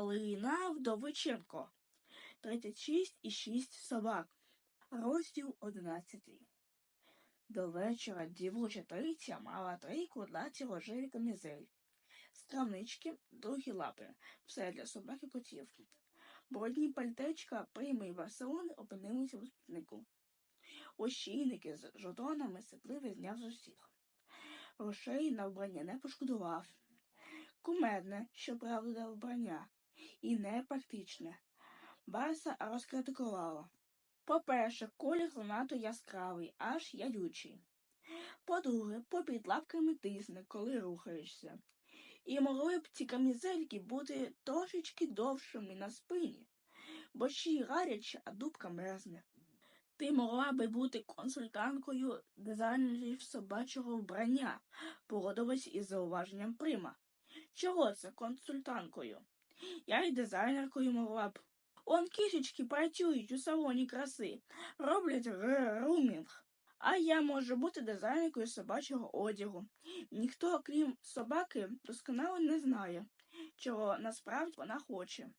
Галина Вдовиченко. 36 і 6 собак. Розділ 11. До вечора дівоча триця мала три кудлаті рожеві камізелі. Стравнички, довгі лапи. Все для собак і котів. Бродні пальтечка, прийми і опинилися у спітнику. Ощійники з жодонами сипливий зняв з усіх. Грошей на вбрання не пошкодував. Кумедне, щоправда, вбрання, і непрактичне. Барса розкритикувала. По-перше, колір занадто яскравий, аж ядючий. По-друге, попід лапками тисне, коли рухаєшся. І могли б ці камізельки бути трошечки довшими на спині, бо ще й гаряче, а дубка мерзне. Ти могла би бути консультанткою дизайнерів собачого вбрання, погодилась із зауваженням Прима. Чого це консультанткою? Я й дизайнеркою могла б. Он кішечки працюють у салоні краси, роблять румінг. А я можу бути дизайнеркою собачого одягу. Ніхто, крім собаки, досконало не знає, чого насправді вона хоче.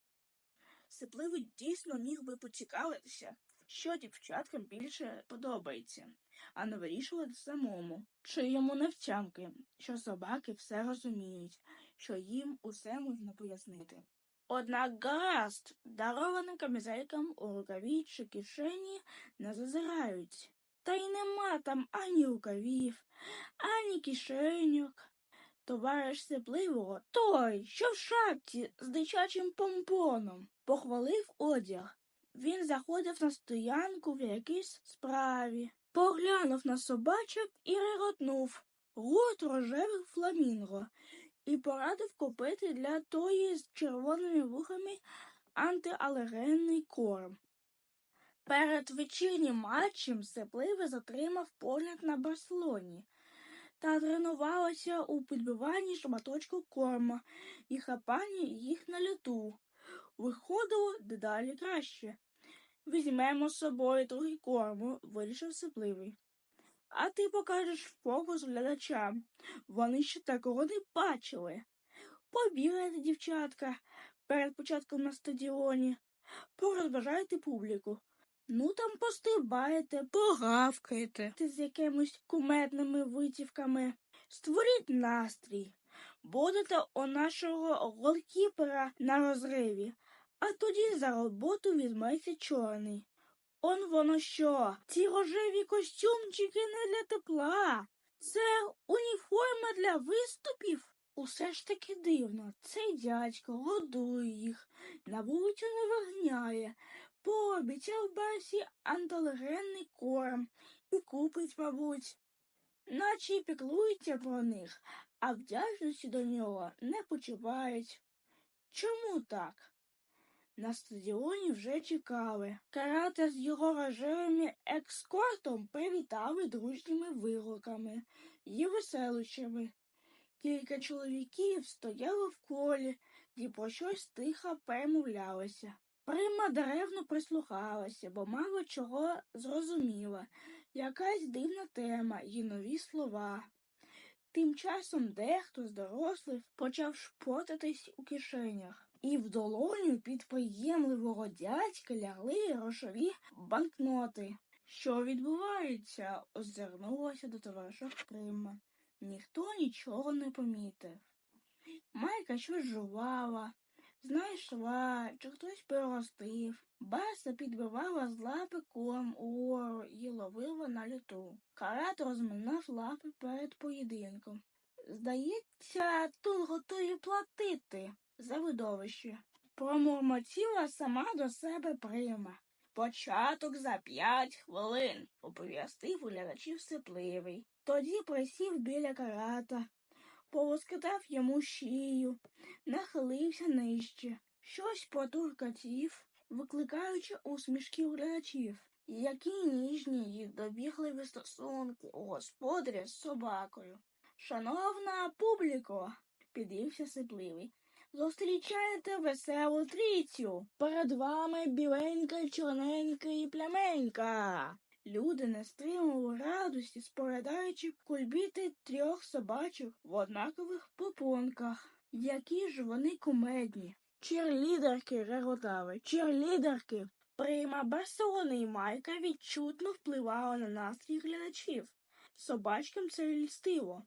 Сипливий дійсно міг би поцікавитися, що дівчаткам більше подобається, а не вирішувати самому, чи йому не втямки, що собаки все розуміють, що їм усе можна пояснити. Однак гаразд, дарованим камізелькам у рукаві чи кишені не зазирають. Та й нема там ані рукавів, ані кишеньок. Товариш сипливого, той, що в шапці з дитячим помпоном, похвалив одяг. Він заходив на стоянку в якійсь справі, поглянув на собачок і реготнув гурт рожевих фламінго і порадив купити для тої з червоними вухами антиалергенний корм. Перед вечірнім матчем Сипливий затримав погляд на Барселоні та тренувалася у підбиванні шматочку корма і хапанні їх на люту. Виходило дедалі краще. Візьмемо з собою трохи корму, вирішив Сипливий. А ти покажеш фокус глядачам. Вони ще такого не бачили. Побігайте, дівчатка, перед початком на стадіоні. Порозважайте публіку. Ну там постибаєте, погавкаєте з якимись куметними витівками. Створіть настрій. Будете у нашого голкіпера на розриві, а тоді за роботу візьметься чорний. Он воно що? Ці рожеві костюмчики не для тепла. Це уніформа для виступів. Усе ж таки дивно. Цей дядько годує їх, на вулицю не вигняє, пообіцяв Басі анталергенний корм і купить, мабуть. Наче й піклується про них, а вдячності до нього не почувають. Чому так? На стадіоні вже чекали. Карата з його рожевим екскортом привітали дружніми вигуками і веселищами. Кілька чоловіків стояли в колі і про щось тихо перемовлялися. Прима деревно прислухалася, бо мало чого зрозуміла. Якась дивна тема і нові слова. Тим часом дехто з дорослих почав шпотатись у кишенях, і в долоню підприємливого дядька лягли грошові банкноти. Що відбувається? озирнулася до товариша Прима. Ніхто нічого не помітив. Майка щось жувала, знайшла, чи хтось приростив. Баса підбивала з лапи корм угору і ловила на літу. Карат розминав лапи перед поєдинком. Здається, тут готові платити за видовище. Промурмотіла сама до себе прима. Початок за п'ять хвилин, оповістив глядачів сипливий. Тоді присів біля карата, полоскотав йому шию, нахилився нижче, щось потуркатів, викликаючи усмішки глядачів. Які ніжні й добігливі стосунки у господаря з собакою. Шановна публіко, підвівся сипливий. Зустрічаєте веселу трійцю. Перед вами біленька, чорненька і пляменька. Люди не стримували радості, споглядаючи кульбіти трьох собачок в однакових попонках. Які ж вони кумедні. Черлідерки реготали, черлідерки. Прима Барселони і Майка відчутно впливала на настрій глядачів. Собачкам це льстиво.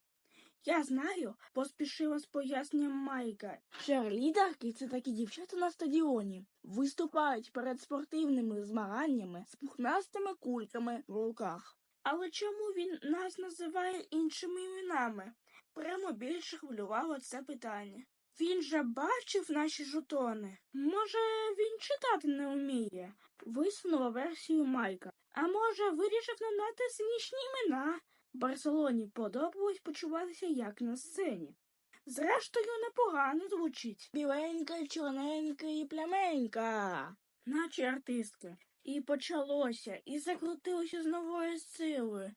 Я знаю, поспішила з поясненням Майка. Черлідерки – це такі дівчата на стадіоні. Виступають перед спортивними змаганнями з пухнастими кульками в руках. Але чому він нас називає іншими іменами? Прямо більше хвилювало це питання. Він же бачив наші жетони. Може, він читати не вміє? Висунула версію Майка. А може, вирішив нам дати смішні імена? Барселоні подобалось почуватися як на сцені. Зрештою, непогано звучить. Біленька, чорненька і пляменька, наче артистки. І почалося, і закрутилося з новою силою.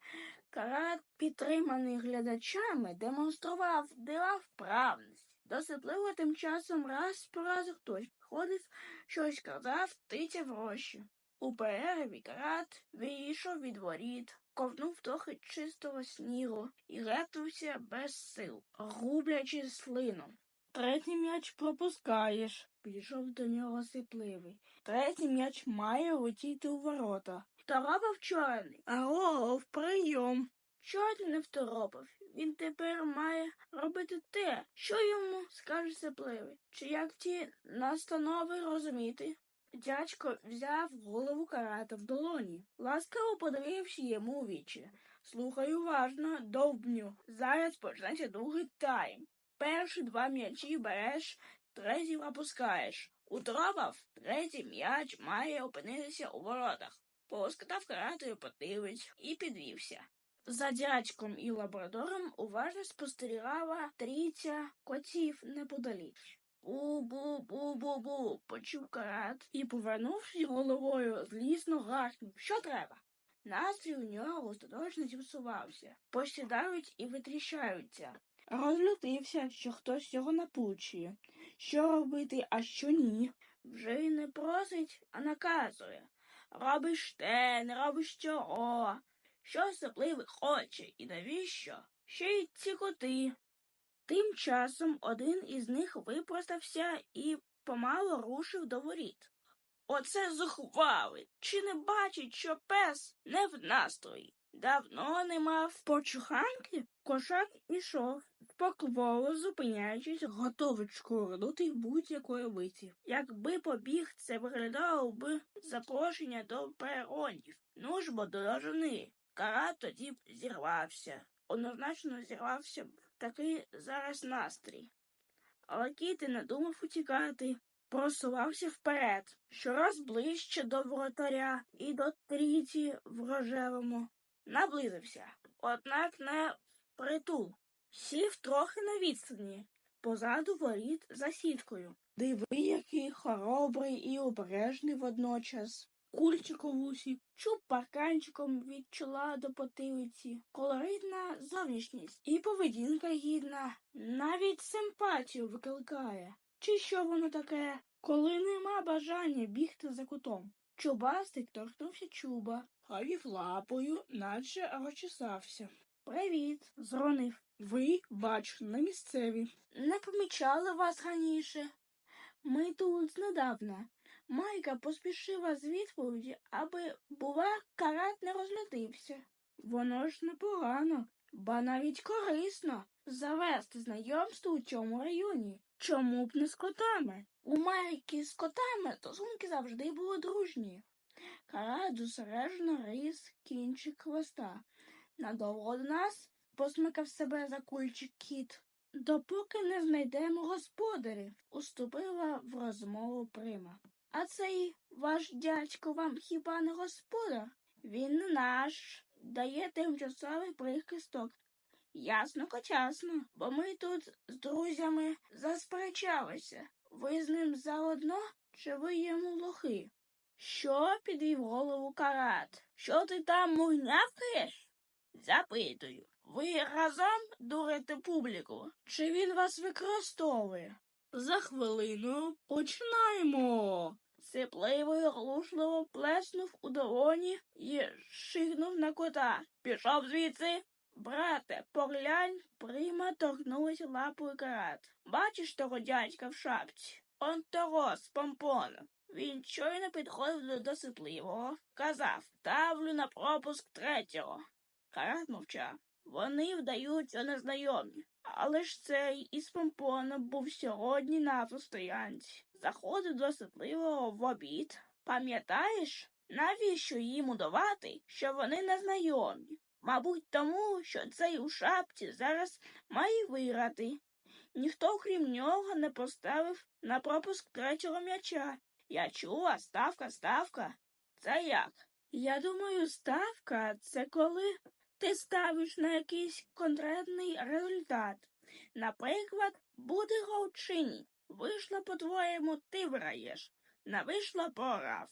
Карат, підтриманий глядачами, демонстрував дива вправність. Досипливо тим часом раз по раз хтось ходив, щось казав, тицяв гроші. У перерві карат вийшов від воріт, ковнув трохи чистого снігу і гепнувся без сил, гублячи слину. Третій м'яч пропускаєш, підійшов до нього сипливий. Третій м'яч має летіти у ворота. Второпав чорний. Агов, прийом. Чорний не второпав. Він тепер має робити те, що йому скаже сипливий. Чи як ті настанови розуміти? Дядько взяв голову карата в долоні, ласкаво подивився йому вічі. Слухай уважно, довбню. Зараз почнеться другий тайм. Перші два м'ячі береш, третій пропускаєш. Утропав, третій м'яч має опинитися у воротах. Полоскатав каратою потилиць і підвівся. За дядьком і лабрадором уважно спостерігала трійця котів неподалік. Бу-бу-бу-бу-бу, почув карат і, повернувшись головою, злісно гаркнув. Що треба? Настрій у нього остаточно зіпсувався. Посідають і витріщаються. Розлютився, що хтось його напучує. Що робити, а що ні. Вже й не просить, а наказує. Робиш те, не робиш цього. Що сипливий хоче і навіщо? Ще й ці коти. Тим часом один із них випростався і помало рушив до воріт. Оце зухвалий. Чи не бачить, що пес не в настрої? Давно не мав почуханки, кошак ішов, покволо зупиняючись, готовий шкурнути будь-якої миті. Якби побіг, це виглядало б запрошення до перонів. Ну ж бо до жени. Кара тоді зірвався. Однозначно зірвався б такий зараз настрій. Але Кіти не думав утікати, просувався вперед, щораз ближче до воротаря і до трійці в рожевому. Наблизився, однак не притул. Сів трохи на відстані, позаду воріт за сіткою. Диви, який хоробрий і обережний водночас. Кульчик у вусі, чуб парканчиком від чола до потилиці, колоритна зовнішність і поведінка гідна, навіть симпатію викликає. Чи що воно таке, коли нема бажання бігти за кутом? Чубастик торкнувся чуба, хавів лапою, наче розчесався. Привіт, зронив. Ви, бачу, не місцеві. Не помічали вас раніше. Ми тут знедавна. Майка поспішила з відповіді, аби, бува, карат не розлютився. Воно ж непогано, ба навіть корисно завести знайомство у цьому районі. Чому б не з котами? У Майки з котами стосунки завжди були дружні. Карат зосереджено рис кінчик хвоста. Надовго до нас посмикав себе за кульчик кіт. Допоки не знайдемо господарів, уступила в розмову прима. А цей ваш дядько вам хіба не господар? Він наш, дає тимчасовий прихисток. Ясно кочасно, бо ми тут з друзями засперечалися. Ви з ним заодно, чи ви йому лохи? Що підвів голову карат? Що ти там мугнявкаєш? Запитую. Ви разом дурите публіку? Чи він вас використовує? За хвилину починаємо. Сипливий глушливо плеснув у долоні і шигнув на кота. Пішов звідси. Брате, поглянь, прима торкнулася лапою карат. Бачиш того дядька в шапці? Он того з помпоном. Він щойно підходив до досипливого, казав ставлю на пропуск третього. Карат мовчав. Вони вдають, що незнайомі. Але ж цей із помпоном був сьогодні на автостоянці. Заходив до сипливого в обід. Пам'ятаєш, навіщо їм удавати, що вони незнайомі? Мабуть, тому, що цей у шапці зараз має виграти. Ніхто, крім нього, не поставив на пропуск третього м'яча. Я чула, ставка, ставка. Це як? Я думаю, ставка це коли ти ставиш на якийсь конкретний результат. Наприклад, буде гол чи по-твоєму, ти виграєш. Не вийшло, програв.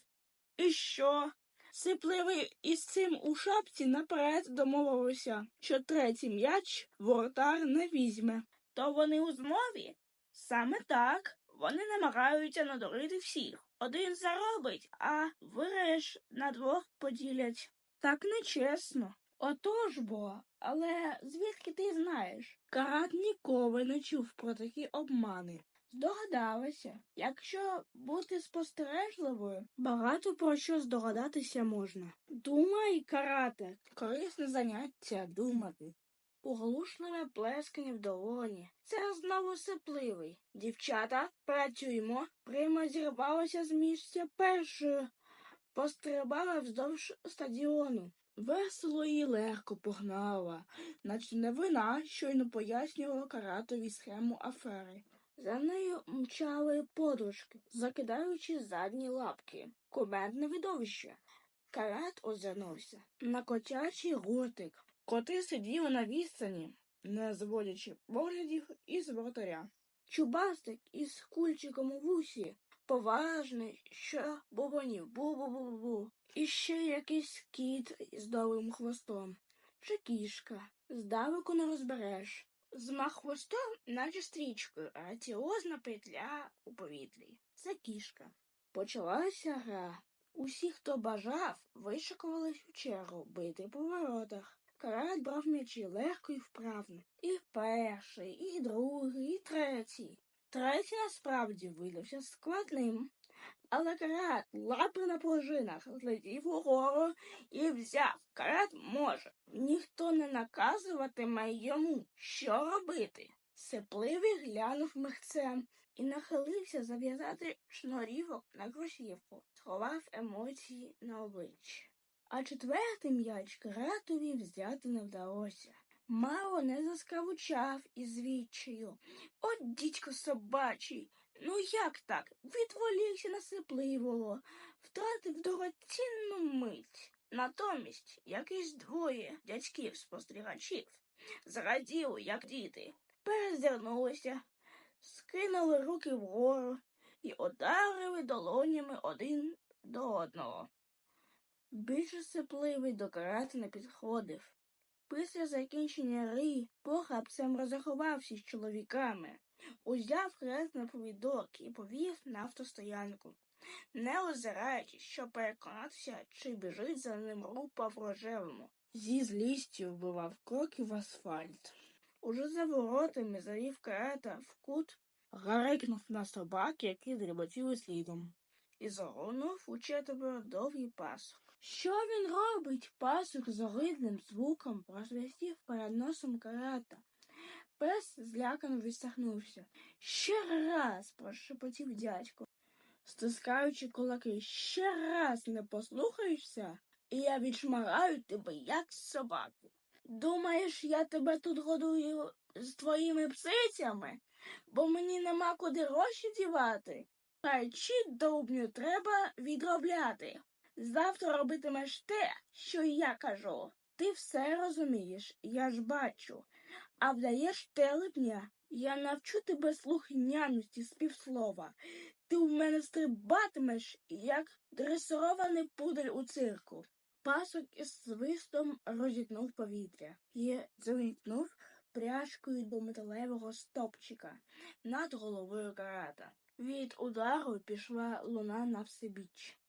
І що? Сипливий із цим у шапці наперед домовилися, що третій м'яч воротар не візьме. То вони у змові? Саме так. Вони намагаються надурити всіх. Один заробить, а виграєш на двох поділять. Так нечесно. Отож бо, але звідки ти знаєш? Карат ніколи не чув про такі обмани. Здогадалася, якщо бути спостережливою, багато про що здогадатися можна. Думай, карате, корисне заняття думати. Поглушливе плескання в долоні. Це знову сипливий. Дівчата, працюємо. Прима зірвалася з місця першою, пострибала вздовж стадіону. Весело і легко погнала, наче не вина щойно пояснювала каратові схему афери. За нею мчали подружки, закидаючи задні лапки. Кумедне видовище. Карат озирнувся на котячий гуртик. Коти сиділи на відстані, не зводячи поглядів із воротаря. Чубастик із кульчиком у вусі, поважний, що бубонів бу-бу-бу-бу. І ще якийсь кіт з довгим хвостом. Чи кішка. Здалеку не розбереш. Змах хвостом, наче стрічкою, граціозна петля у повітрі. Це кішка. Почалася гра. Усі, хто бажав, вишикувались у чергу бити по воротах. Карат брав м'ячі легко і вправно. І перший, і другий, і третій. Третій насправді видався складним. Але карат лапи на пружинах злетів угору і взяв. Карат може. Ніхто не наказуватиме йому, що робити. Сипливий глянув михцем і нахилився зав'язати шнурівок на кросівку, сховав емоції на обличчі. А четвертий м'яч каратові взяти не вдалося. Мало не заскавучав із відчаю. От дідько собачий. Ну як так? Відволікся на сипливого, втратив дорогоцінну мить. Натомість якісь двоє дядьків спостерігачів зраділи, як діти, перезирнулися, скинули руки вгору і ударили долонями один до одного. Більше сипливий до карати не підходив. Після закінчення ри похапцем розрахувався з чоловіками, узяв хрест на повідок і повів на автостоянку, не озираючись, щоб переконатися, чи біжить за ним група в рожевому. Зі злістю вбивав кроки в асфальт. Уже за воротами завів карета в кут, гарикнув на собак, які дріботіли слідом, і загорнув у четверо довгий пасок. Що він робить? Пасок з огидним звуком просвистів перед носом карата. Пес злякано відсахнувся. Ще раз, прошепотів дядько, стискаючи кулаки, ще раз не послухаєшся, і я відшмагаю тебе, як собаку. Думаєш, я тебе тут годую з твоїми псицями, бо мені нема куди гроші дівати. Хайчі довбню треба відробляти. Завтра робитимеш те, що я кажу. Ти все розумієш, я ж бачу. А вдаєш телепня, я навчу тебе слухняності з півслова. Ти в мене стрибатимеш, як дресирований пудель у цирку. Пасок із свистом розітнув повітря і завітнув пряжкою до металевого стопчика над головою карата. Від удару пішла луна на всебіч.